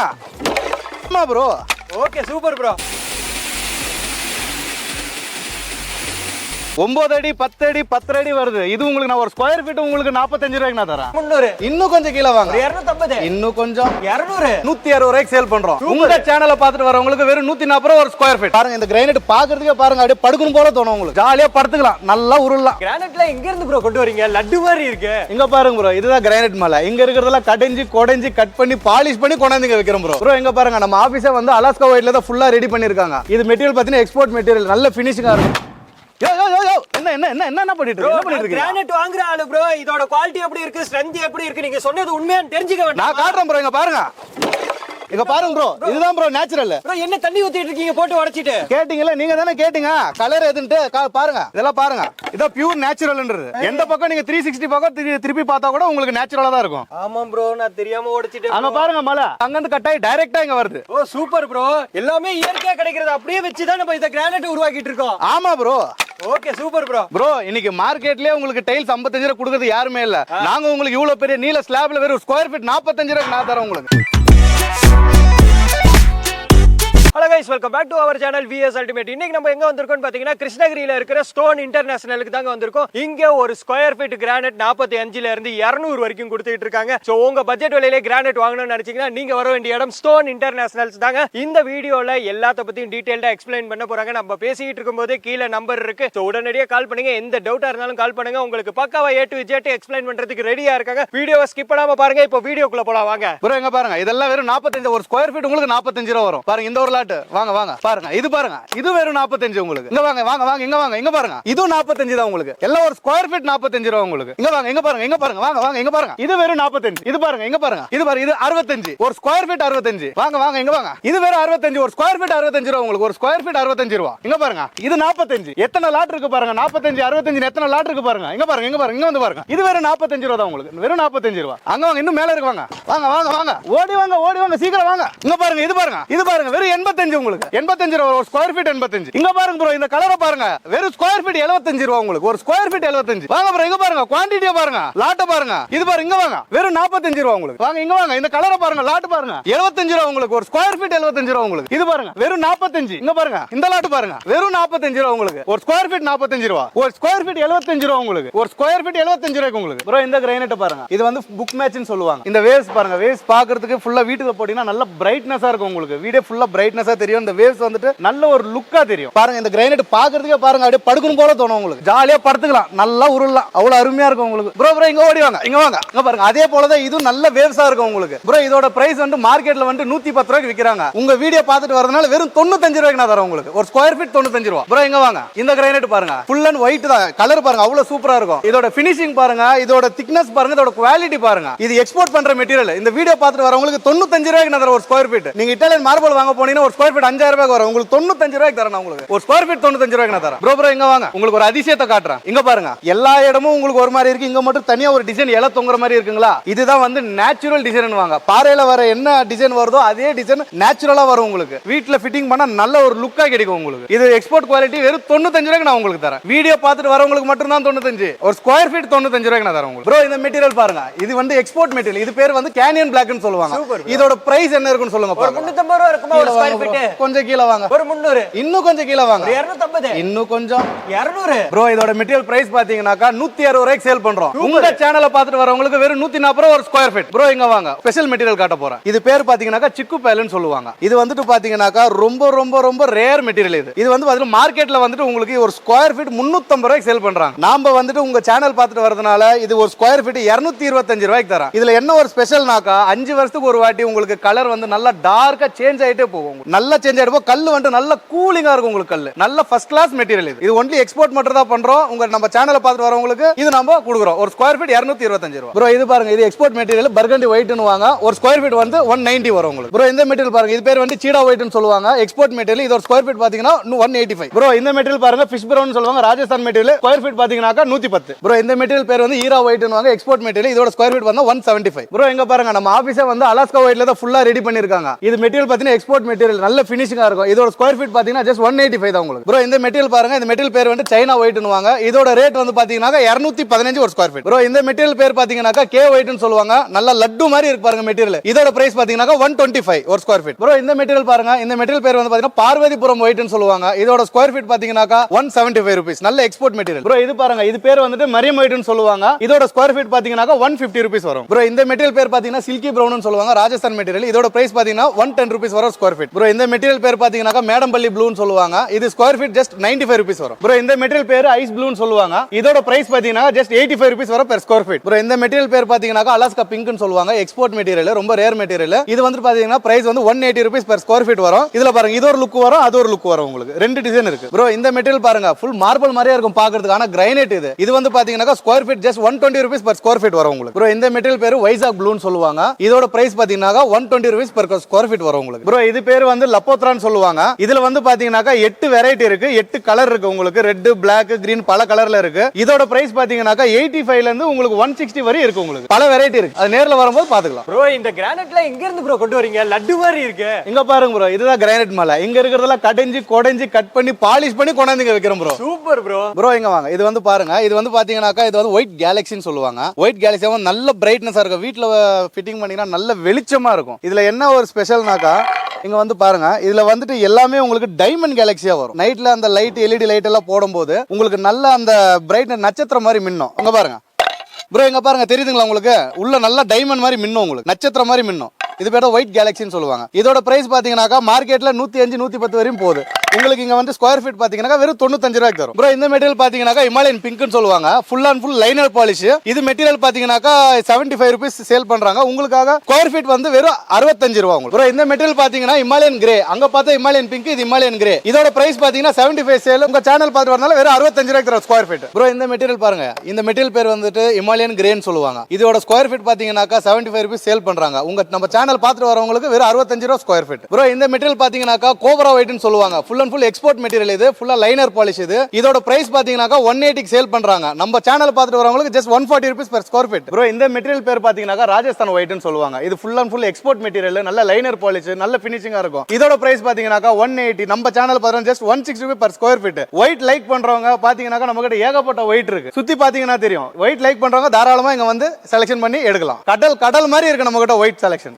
ஆமா bro okay super bro ஒன்பது அடி பத்து அடி பத்து அடி வருது. இது உங்களுக்கு நான் ஒரு ஸ்கொயர் ஃபீட் உங்களுக்கு நாற்பத்தஞ்சு ரூபாய்க்கு நான் தரேன். முந்நூறு. இன்னும் கொஞ்சம் கீழே வாங்க. இரநூத்தம்பது. இன்னும் கொஞ்சம். இரநூறு. நூத்தி அறுபது ரூபாய்க்கு சேல் பண்றோம். உங்க சேனலை பார்த்துட்டு வரவங்களுக்கு வெறும் நூத்தி நாற்பது ரூபா ஒரு ஸ்கொயர் ஃபீட் பாருங்க இந்த கிரைனட் பாக்குறதுக்கே பாருங்க அப்படியே படுக்கணும் போல தோணும் உங்களுக்கு. ஜாலியா படுத்துக்கலாம். நல்லா உருளலாம். கிரானைட்ல எங்க இருந்து ப்ரோ கொண்டு வரீங்க? லட்டு மாதிரி இருக்கு. இங்க பாருங்க ப்ரோ இதுதான் கிரைனட் மலை. இங்க இருக்கிறதெல்லாம் கடைஞ்சி கொடைஞ்சி கட் பண்ணி பாலிஷ் பண்ணி கொண்டாந்து வைக்கிறோம் ப்ரோ ப்ரோ இங்க பாருங்க நம்ம ஆபீஸே வந்து அலாஸ்கா ஒயிட்ல தான் ஃபுல்லா ரெடி பண்ணிருக்காங்க இது மெட்டீரியல் பாத்தீங்கன்னா எக்ஸ்போர்ட் மெட்டீரியல் நல்ல ஃபினிஷிங்கா இருக்கும். யோ யோ என்ன என்ன என்ன என்ன பண்ணிட்டு? என்ன பண்ணிட்டு கிரானைட் வாங்குற ஆளு ப்ரோ இதோட குவாலிட்டி எப்படி இருக்கு? ஸ்ட்ரென்த் எப்படி இருக்கு? நீங்க சொன்னது உண்மையான்னு தெரிஞ்சுக்க நான் காட்டுறேன் ப்ரோ இங்க பாருங்க. இங்க பாருங்க ப்ரோ இதுதான் ப்ரோ நேச்சுரல் ப்ரோ என்ன தண்ணி ஊத்திட்டு இருக்கீங்க? போட்டு உடைச்சிட்டு. கேட்டீங்கல்ல நீங்க தானே கேட்டீங்க? கலர் எதுன்ட்டு பாருங்க. இதெல்லாம் பாருங்க. இதான் பியூர் நேச்சுரல்ன்றது எந்த பக்கம் நீங்க த்ரீ சிக்ஸ்டி பக்கம் திரு- திருப்பி பார்த்தா கூட உங்களுக்கு நேச்சுரலா தான் இருக்கும். ஆமாம் ப்ரோ நான் தெரியாம உடைச்சிட்டேன் அங்க பாருங்க மலை. அங்கிருந்து கட்டாயி டைரக்டா இங்க வருது. ஓ சூப்பர் ப்ரோ எல்லாமே இயற்கையா கிடைக்கிறது அப்படியே வச்சு தான் நம்ம இந்த கிரானைட் உருவாக்கிட்டு இருக்கோம். ஆமா bro okay super bro bro இன்னைக்கு மார்க்கெட்லயே உங்களுக்கு டைல்ஸ் 55 ரூபா கொடுக்கறது யாருமே இல்ல. நாங்க உங்களுக்கு இவ்வளவு பெரிய நீல ஸ்லாப்ல வெறும் ஸ்கொயர் ஃபீட் 45 ரூபாய்க்கு நான் தரேன் உங்களுக்கு. Hello guys welcome back to our channel VS ultimate இன்னைக்கு நம்ம எங்க வந்திருக்கோம் பாத்தீங்கன்னா கிருஷ்ணகிரியில இருக்கிற ஸ்டோன் இன்டர்நேஷனலுக்கு தாங்க வந்திருக்கோம். இங்க ஒரு ஸ்கொயர் ஃபீட் கிரானைட் நாற்பத்தி அஞ்சுல இருந்து இரநூறு வரைக்கும் கொடுத்துட்டு இருக்காங்க. சோ உங்க பட்ஜெட் விலையிலே கிரானைட் வாங்கணும்னு நினைச்சீங்கன்னா நீங்க வர வேண்டிய இடம் ஸ்டோன் இன்டர்நேஷனல்ஸ் தாங்க. இந்த வீடியோல எல்லாத்த பத்தியும் டீடைல்டா எக்ஸ்பிளைன் பண்ண போறாங்க. நம்ம பேசிட்டு இருக்கும்போது கீழே நம்பர் இருக்கு. சோ உடனடியாக கால் பண்ணுங்க. எந்த டவுட்டா இருந்தாலும் கால் பண்ணுங்க. உங்களுக்கு பக்காவா ஏ டு ஜெட் எக்ஸ்பிளைன் பண்றதுக்கு ரெடியா இருக்காங்க. வீடியோவை ஸ்கிப் பண்ணாம பாருங்க. இப்போ வீடியோக்குள்ள போலாம். வாங்க. பாருங்க? இதெல்லாம் வெறும் 45 ஒரு ஸ்கொயர் ஃபீட் உங்களுக்கு 45 ரூபா வரும். பாருங்க இந்த ஒரு லாட் வாங்க வாங்க பாருங்க. இது பாருங்க. இது வெறும் 45 உங்களுக்கு. இங்க வாங்க வாங்க வாங்க இங்க வாங்க இங்க பாருங்க. இது நாற்பத்தஞ்சு தான் உங்களுக்கு. எல்லாம் ஒரு ஸ்கொயர் ஃபீட் 45 ரூபா உங்களுக்கு. இங்க வாங்க இங்க பாருங்க இங்க பாருங்க வாங்க வாங்க இங்க பாருங்க. இது வெறும் 45 இது பாருங்க இங்க பாருங்க. இது பாருங்க இது 65 ஒரு ஸ்கொயர் ஃபீட் 65 வாங்க வாங்க இங்க வாங்க. இது வெறும் 65 ஒரு ஸ்கொயர் ஃபீட் 65 ரூபா உங்களுக்கு. ஒரு ஸ்கொயர் ஃபீட் 65 ரூபா. இங்க பாருங்க. இது 45 எத்தனை லாட் இருக்கு பாருங்க. 45 65 எத்தனை லாட் இருக்கு பாருங்க. இங்க பாருங்க இங்க பாருங்க இங்க வந்து பாருங்க. இது வெறும் 45 ரூபா தான் உங்களுக்கு. வெறும் 45 ரூபா. அங்க வாங்க இன்னும் மேல இருக்கு வாங்க. வாங்க வாங்க வாங்க. ஓடி வாங்க ஓடி வாங்க. சீக்கிரம் வாங்க. இங்க பாருங்க இது பாருங்க. இது பாருங்க. வெறும் 85 உங்களுக்கு. 85 ரூபா ஒரு ஸ்கொயர் ஃபீட் 85 இங்க பாருங்க ப்ரோ இந்த கலரை பாருங்க. வெறும் ஸ்கொயர் ஃபீட் 75 ரூபா உங்களுக்கு. ஒரு ஸ்கொயர் ஃபீட் 75 வாங்க ப்ரோ இங்க பாருங்க. குவாண்டிட்டியை பாருங்க. லாட்ட பாருங்க. இது பாருங்க இங்க வாங்க. வெறும் 45 ரூபா உங்களுக்கு. வாங்க இங்க வாங்க. இந்த கலரை பாருங்க லாட்டு பாருங்க. 75 ரூபா உங்களுக்கு. ஒரு ஸ்கொயர் ஃபீட் 75 ரூபா உங்களுக்கு. இது பாருங்க. வெறும் 45 இங்க பாருங்க. இந்த லாட்டு பாருங்க. வெறும் 45 ரூபா உங்களுக்கு. ஒரு ஸ்கொயர் ஃபீட் 45 ரூபா. ஒரு ஸ்கொயர் ஃபீட் 75 ரூபா உங்களுக்கு. ஒரு ஸ்கொயர் ஃபீட் 75 ரூபாய்க்கு உங்களுக்கு. ப்ரோ இந்த கிரைனட் பாருங்க. இது வந்து புக் மேட்ச்னு சொல்லுவாங்க. இந்த வேஸ் பாருங்க. வேஸ் பாக்குறதுக்கு ஃபுல்லா வீட்டுக்கு போட்டீங்கன்னா நல்ல பிரைட்னஸா இருக்கும் உங்களுக்கு. வீடியோ ஃபுல்லா பிரைட் பிரைட்னஸாக தெரியும் இந்த வேவ்ஸ் வந்துட்டு நல்ல ஒரு லுக்கா தெரியும். பாருங்க இந்த கிரைனட் பாக்குறதுக்கே பாருங்க அப்படியே படுக்கணும் போல தோணும் உங்களுக்கு. ஜாலியா படுத்துக்கலாம் நல்லா உருளலாம். அவ்வளவு அருமையா இருக்கும் உங்களுக்கு. ப்ரோ ப்ரோ இங்கே ஓடி வாங்க இங்கே வாங்க. இங்கே பாருங்க அதே போல தான் இதுவும் நல்ல வேவ்ஸாக இருக்கும் உங்களுக்கு. ப்ரோ இதோட பிரைஸ் வந்து மார்க்கெட்டில் வந்து நூத்தி பத்து ரூபாய்க்கு விக்கிறாங்க. உங்க வீடியோ பார்த்துட்டு வரதுனால வெறும் தொண்ணூத்தஞ்சு ரூபாய்க்கு நான் தரேன் உங்களுக்கு. ஒரு ஸ்கொயர் ஃபீட் தொண்ணூத்தஞ்சு ரூபா. ப்ரோ இங்க வாங்க. இந்த கிரைனட் பாருங்க ஃபுல் அண்ட் ஒயிட் தான். கலர் பாருங்க அவ்வளவு சூப்பரா இருக்கும். இதோட ஃபினிஷிங் பாருங்க இதோட திக்னஸ் பாருங்க இதோட குவாலிட்டி பாருங்க. இது எக்ஸ்போர்ட் பண்ற மெட்டீரியல் இந்த வீடியோ பார்த்துட்டு வரவங்களுக்கு தொண்ணூத்தஞ்சு ரூபாய்க்கு நான் தரேன் ஒரு ஸ்கொயர் ஃபீட் நீங்க இட்டாலியன் மார்பிள் வாங்க போனீங்கன்னா ஒரு ஸ்கொயர் ஃபீட் அஞ்சாயிரம் ரூபாய்க்கு வரும் உங்களுக்கு தொண்ணூத்தஞ்சு ரூபாய்க்கு தரேன் உங்களுக்கு. ஒரு ஸ்கொயர் ஃபீட் தொண்ணூத்தஞ்சு ரூபாய்க்கு நான் தரேன். ப்ரோ ப்ரோ இங்க வாங்க. உங்களுக்கு ஒரு அதிசயத்தை காட்டுறேன். இங்க பாருங்க. எல்லா இடமும் உங்களுக்கு ஒரு மாதிரி இருக்கு. இங்க மட்டும் தனியா ஒரு டிசைன் இலை தொங்குற மாதிரி இருக்குங்களா? இதுதான் வந்து நேச்சுரல் டிசைன் வாங்க பாறையில வர என்ன டிசைன் வருதோ அதே டிசைன் நேச்சுரலா வரும் உங்களுக்கு. வீட்ல ஃபிட்டிங் பண்ணா நல்ல ஒரு லுக்கா கிடைக்கும் உங்களுக்கு. இது எக்ஸ்போர்ட் குவாலிட்டி வெறும் தொண்ணூத்தஞ்சு ரூபாய்க்கு நான் உங்களுக்கு தரேன். வீடியோ பார்த்துட்டு வரவங்களுக்கு மட்டும் தான் தொண்ணூத்தஞ்சு. ஒரு ஸ்கொயர் ஃபீட் தொண்ணூத்தஞ்சு ரூபாய்க்கு நான் தரேன் உங்களுக்கு. ப்ரோ இந்த மெட்டீரியல் பாருங்க. இது வந்து எக்ஸ்போர்ட் மெட்டீரியல் இது பேர் வந்து கேனியன் பிளாக்னு சொல்லுவாங்க. இதோட பிரைஸ் என்ன இருக்குன்னு சொல்லுங்க ஒரு. முன்னூத்தம்பது ரூபா இருக்குமா? கொஞ்சம் கீழே வாங்க. ஒரு முந்நூறு. இன்னும் கொஞ்சம் கீழே வாங்க. இரநூத்தம்பது. இன்னும் கொஞ்சம். இரநூறு. ப்ரோ இதோட மெட்டீரியல் பிரைஸ் பாத்தீங்கன்னாக்கா நூத்தி அறுபது ரூபாய்க்கு சேல் பண்றோம். உங்க சேனலை பார்த்துட்டு வரவங்களுக்கு வெறும் நூத்தி நாற்பது ரூபா ஒரு ஸ்கொயர் ஃபீட் ப்ரோ இங்க வாங்க. ஸ்பெஷல் மெட்டீரியல் காட்ட போறேன். இது பேர் பாத்தீங்கன்னாக்கா சிக்கு பேலுன்னு சொல்லுவாங்க. இது வந்துட்டு பாத்தீங்கன்னாக்கா ரொம்ப ரொம்ப ரொம்ப ரேர் மெட்டீரியல் இது. இது வந்து பாத்தீங்கன்னா மார்க்கெட்ல வந்துட்டு உங்களுக்கு ஒரு ஸ்கொயர் ஃபீட் முன்னூத்தம்பது ரூபாய்க்கு சேல் பண்றாங்க. நாம வந்துட்டு உங்க சேனல் பார்த்துட்டு வரதுனால இது ஒரு ஸ்கொயர் ஃபீட் இருநூத்தி இருபத்தஞ்சு ரூபாய்க்கு தரேன். இதுல என்ன ஒரு ஸ்பெஷல்னாக்கா அஞ்சு வருஷத்துக்கு ஒரு வாட்டி உங்களுக்கு கலர் வந்து நல்லா டார்க்கா சேஞ்ச் ஆயிட்டே போகும். நல்லா சேஞ்ச் ஆயிட்டு கல் கல்லு வந்து நல்ல கூலிங்கா இருக்கும் உங்களுக்கு கல்லு. நல்ல ஃபர்ஸ்ட் கிளாஸ் மெட்டீரியல் இது. இது ஒன்லி எக்ஸ்போர்ட் மட்டும் தான் பண்றோம். உங்க நம்ம சேனலை பார்த்துட்டு வரவங்களுக்கு இது நம்ம கொடுக்குறோம். ஒரு ஸ்கொயர் ஃபீட் இரநூத்தி இருபத்தஞ்சு ரூபா ப்ரோ இது பாருங்க இது எக்ஸ்போர்ட் மெட்டீரியல் பர்கண்டி ஒயிட்னு வாங்க. ஒரு ஸ்கொயர் ஃபீட் வந்து ஒன் நைன்டி வரும் உங்களுக்கு. ப்ரோ இந்த மெட்டீரியல் பாருங்க இது பேர் வந்து சீடா ஒயிட்னு சொல்லுவாங்க. எக்ஸ்போர்ட் மெட்டீரியல் இது ஒரு ஸ்கொயர் ஃபீட் பாத்தீங்கன்னா ஒன் எயிட்டி ஃபைவ் ப்ரோ இந்த மெட்டீரியல் பாருங்க ஃபிஷ் ப்ரௌன் சொல்லுவாங்க. ராஜஸ்தான் மெட்டீரியல் ஸ்கொயர் ஃபீட் பாத்தீங்கன்னாக்கா நூத்தி பத்து. ப்ரோ இந்த மெட்டீரியல் பேர் வந்து ஈரா ஒயிட்னு வாங்க. எக்ஸ்போர்ட் மெட்டீரியல் இதோட ஸ்கொயர் ஃபீட் வந்து ஒன் செவன்டி ஃபைவ் ப்ரோ எங்க பாருங்க நம்ம ஆஃபீஸே வந்து அலாஸ்கா ஒயிட்ல தான் ஃபுல்லா ரெடி பண்ணிருக்காங்க. இது மெட்டீரியல் பாத்தீங்கன்னா எக்ஸ்போர்ட் மெட்டீரியல் மெட்டீரியல் நல்ல ஃபினிஷிங்காக இருக்கும். இதோட ஸ்கொயர் ஃபீட் பாத்தீங்கன்னா ஜஸ்ட் ஒன் எயிட்டி ஃபைவ் தான் உங்களுக்கு. ப்ரோ இந்த மெட்டீரியல் பாருங்க. இந்த மெட்டீரியல் பேர் வந்து சைனா ஒயிட்னு இதோட ரேட் வந்து பார்த்தீங்கன்னா இரநூத்தி பதினஞ்சு ஒரு ஸ்கொயர் ஃபீட் ப்ரோ இந்த மெட்டீரியல் பேர் பார்த்தீங்கன்னா கே ஒயிட்னு சொல்லுவாங்க. நல்ல லட்டு மாதிரி இருக்கு பாருங்க மெட்டீரியல் இதோட பிரைஸ் பார்த்தீங்கன்னா ஒன் டுவெண்ட்டி ஃபைவ் ஒரு ஸ்கொயர் ஃபீட் ப்ரோ இந்த மெட்டீரியல் பாருங்க. இந்த மெட்டீரியல் பேர் வந்து பார்த்தீங்கன்னா பார்வதிபுரம் ஒயிட்னு சொல்லுவாங்க. இதோட ஸ்கொயர் ஃபீட் பாத்தீங்கன்னா ஒன் செவன்டி ஃபைவ் ருபீஸ் நல்ல எக்ஸ்போர்ட் மெட்டீரியல் ப்ரோ இது பாருங்க. இது பேர் வந்துட்டு மரியம் ஒயிட்னு சொல்லுவாங்க. இதோட ஸ்கொயர் ஃபீட் பாத்தீங்கன்னா ஒன் ஃபிஃப்டி ருபீஸ் வரும். ப்ரோ இந்த மெட்டீரியல் பேர் பார்த்தீங்கன்னா சில்கி ப்ரௌன் சொல்லுவாங்க. ராஜஸ்தான் மெட்டீரியல் இதோட பிரைஸ் பார்த்தீங்கன்னா ஒன் டென் ருபீஸ் வரும் ஸ்கொயர் ஃபீட் ப்ரோ இந்த மெட்டீரியல் பேர் பாத்தீங்கன்னா மேடம்பள்ளி ப்ளூன்னு சொல்லுவாங்க. இது square feet just ninety five rupees வரும். ப்ரோ இந்த மெட்டீரியல் பேர் ஐஸ் ப்ளூன்னு சொல்லுவாங்க. இதோட பிரைஸ் பாத்தீங்கன்னா ஜஸ்ட் எயிட்டி ஃபைவ் ருபீஸ் வரும் பெர் ஸ்கொயர் ஃபீட் ப்ரோ இந்த மெட்டீரியல் பேர் பாத்தீங்கன்னா அலாஸ்கா பிங்க்னு சொல்லுவாங்க. எக்ஸ்போர்ட் மெட்டீரியல் ரொம்ப ரேர் மெட்டீரியல் இது வந்து பாத்தீங்கன்னா பிரைஸ் வந்து one eighty rupees per square feet வரும். இதுல பாருங்க இது ஒரு லுக் வரும் அது ஒரு லுக் வரும் உங்களுக்கு. ரெண்டு டிசைன் இருக்கு. ப்ரோ இந்த மெட்டீரியல் பாருங்க ஃபுல் மார்பிள் மாதிரியே இருக்கும் பாக்குறதுக்கு. ஆனா கிரைனேட் இது. இது வந்து பாத்தீங்கன்னா square feet just one twenty rupees per square feet வரும் உங்களுக்கு. ப்ரோ இந்த மெட்டீரியல் பேர் வைசாக் ப்ளூன்னு சொல்லுவாங்க. இதோட பிரைஸ் பாத்தீங்கன்னா one twenty rupees per square feet வரும் உங்களுக்கு. ப்ரோ இது பேர் வந்து லப்போத்ரான்னு சொல்லுவாங்க. இதுல வந்து பாத்தீங்கன்னா எட்டு வெரைட்டி இருக்கு. எட்டு கலர் இருக்கு உங்களுக்கு. ரெட் பிளாக் கிரீன் பல கலர்ல இருக்கு. இதோட பிரைஸ் பாத்தீங்கன்னா எயிட்டி ஃபைவ்ல இருந்து உங்களுக்கு ஒன் சிக்ஸ்டி வரை இருக்கு உங்களுக்கு. பல வெரைட்டி இருக்கு. அது நேர்ல வரும்போது பாத்துக்கலாம். ப்ரோ இந்த கிரானைட்ல எங்க இருந்து ப்ரோ கொண்டு வரீங்க? லட்டு மாதிரி இருக்கு. இங்க பாருங்க ப்ரோ இதுதான் கிரானைட் மலை. இங்க இருக்கிறதெல்லாம் கடைஞ்சி கொடைஞ்சி கட் பண்ணி பாலிஷ் பண்ணி கொண்டாந்து வைக்கிறோம் ப்ரோ சூப்பர் ப்ரோ ப்ரோ இங்க வாங்க. இது வந்து பாருங்க. இது வந்து பாத்தீங்கன்னாக்கா இது வந்து ஒயிட் கேலக்சின்னு சொல்லுவாங்க. ஒயிட் வந்து நல்ல பிரைட்னஸா இருக்கும். வீட்ல ஃபிட்டிங் பண்ணீங்கன்னா நல்ல வெளிச்சமா இருக்கும். இதுல என்ன ஒரு ஸ்பெஷல்னாக்கா இங்க வந்து பாருங்க. இதுல வந்துட்டு எல்லாமே உங்களுக்கு டைமண்ட் கேலக்சியா வரும். நைட்ல அந்த லைட் எல்இடி லைட் எல்லாம் போடும்போது உங்களுக்கு நல்ல அந்த பிரைட்னஸ் நட்சத்திரம் மாதிரி மின்னும். இங்க பாருங்க. ப்ரோ இங்க பாருங்க. தெரியுதுங்களா உங்களுக்கு? உள்ள நல்ல டைமண்ட் மாதிரி மின்னும் உங்களுக்கு. நட்சத்திரம் மாதிரி மின்னும். இது பேர் ஒயிட் கேலக்சின்னு சொல்லுவாங்க. இதோட பிரைஸ் பார்த்தீங்கன்னாக்கா மார்க்கெட்டில் நூற்றி அஞ்சு நூற்றி பத்து வரையும் போகுது. உங்களுக்கு இங்கே வந்து ஸ்கொயர் ஃபீட் பார்த்தீங்கன்னா வெறும் தொண்ணூத்தஞ்சு ரூபாய்க்கு வரும் ப்ரோ இந்த மெட்டீரியல் பார்த்தீங்கன்னாக்கா இமாலயன் பிங்க்னு சொல்லுவாங்க. Full and full liner polish இது மெட்டீரியல் பார்த்தீங்கன்னாக்கா செவன்டி ஃபைவ் ருபீஸ் சேல் பண்ணுறாங்க உங்களுக்காக ஸ்கொயர் ஃபீட் வந்து வெறும் அறுபத்தஞ்சு ரூபா உங்களுக்கு. ப்ரோ இந்த மெட்டீரியல் பார்த்தீங்கன்னா இமாலயன் கிரே அங்கே பார்த்தா இமாலயன் பிங்க் இது இமாலயன் கிரே இதோட பிரைஸ் பார்த்தீங்கன்னா செவன்டி ஃபைவ் சேல் உங்கள் சேனல் பார்த்து வரனால வெறும் அறுபத்தஞ்சு ரூபாய்க்கு தரும் ஸ்கொயர் ஃபீட் ப்ரோ இந்த மெட்டீரியல் பாருங்க. இந்த மெட்டீரியல் பேர் வந்துட்டு இமாலயன் கிரேன்னு சொல்லுவாங்க. இதோட ஸ்கொயர் ஃபீட் பார்த்தீங்கன்னாக்கா செவன்டி ஃபைவ் ருபீஸ் சேல் பண்ணுறாங்க உங்கள் நம்ம சேனல் பார்த்துட்டு வரவங்களுக்கு வெறும் அறுபத்தஞ்சு ரூபா ஸ்கொயர் ஃபீட் ப்ரோ இந்த மெட்டீரியல் பாத்தீங்கன்னாக்கா கோபரா ஒயிட்னு சொல்லுவாங்க. Full and full export material இது. ஃபுல்லா லைனர் பாலிஷ் இது. இதோட பிரைஸ் பாத்தீங்கன்னாக்கா ஒன் எயிட்டிக்கு சேல் பண்றாங்க. நம்ம சேனல் பார்த்துட்டு வரவங்களுக்கு just one forty rupees per square feet bro இந்த மெட்டீரியல் பேர் பார்த்தீங்கன்னாக்கா ராஜஸ்தான் ஒயிட்னு சொல்லுவாங்க. இது full and full export material நல்ல லைனர் பாலிஷ் நல்ல ஃபினிஷிங்காக இருக்கும். இதோட பிரைஸ் பார்த்தீங்கன்னாக்கா ஒன் எயிட்டி நம்ம சேனல் பார்த்தா just one sixty rupees per square feet white like பண்றவங்க பார்த்தீங்கன்னாக்கா நம்ம கிட்ட ஏகப்பட்ட ஒயிட் இருக்கு. சுத்தி பாத்தீங்கன்னா தெரியும். ஒயிட் லைக் பண்றவங்க தாராளமா இங்கே வந்து செலக்ஷன் பண்ணி எடுக்கலாம். கடல் கடல் மாதிரி இருக்கு நம்ம கிட்ட ஒயிட் செலக்ஷன்